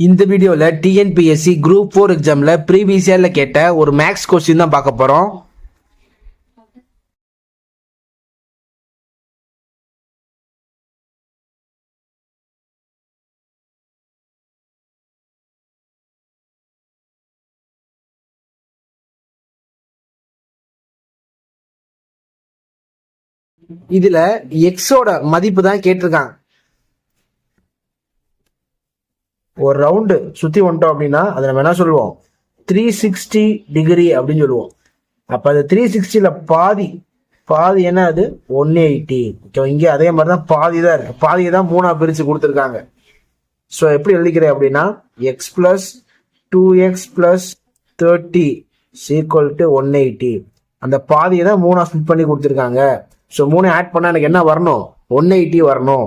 இந்த வீடியோவில் TNPSC group four எக்ஸாமில் ப்ரீவியஸ் இயரில் கேட்ட ஒரு மேக்ஸ் கொஸ்டின் தான் பார்க்க போகிறோம் இதுல எக்ஸோட மதிப்பு தான் கேட்டிருக்காங்க. ஒரு ரவுண்டு சுற்றி வந்துட்டோம் அப்படின்னா அதை நம்ம என்ன சொல்லுவோம்? த்ரீ சிக்ஸ்டி டிகிரி அப்படின்னு சொல்லுவோம். அப்போ அது த்ரீ சிக்ஸ்டியில் பாதி பாதி என்ன அது? ஒன் எயிட்டி இங்கே அதே மாதிரி தான் பாதி தான் இருக்கு. பாதியை தான் மூணாக பிரித்து கொடுத்துருக்காங்க. ஸோ எப்படி எழுதிக்கிறேன் அப்படின்னா x plus two x plus thirty equal to one eighty அந்த பாதியை தான் மூணாக ஸ்பிட் பண்ணி கொடுத்துருக்காங்க. ஸோ மூணு ஆட் பண்ணால் எனக்கு என்ன வரணும்? ஒன் எயிட்டி வரணும்.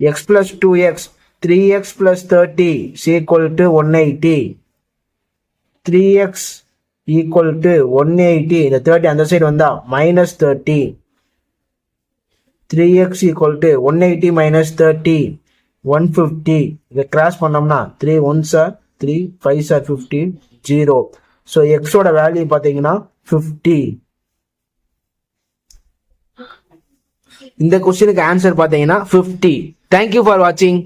X plus two x three x plus thirty equal to one eighty three x equal to one eighty இந்த தேர்ட்டி அந்த சைடு வந்தா minus thirty three x equal to one eighty minus thirty one fifty இதை cross பண்ணோம்னா three one sir three five sir fifty zero so எக்ஸோட value பார்த்தீங்கன்னா fifty இந்த கொஸ்டினுக்கு answer பார்த்தீங்கன்னா ஃபிஃப்டி தேங்க்யூ ஃபார் வாட்சிங்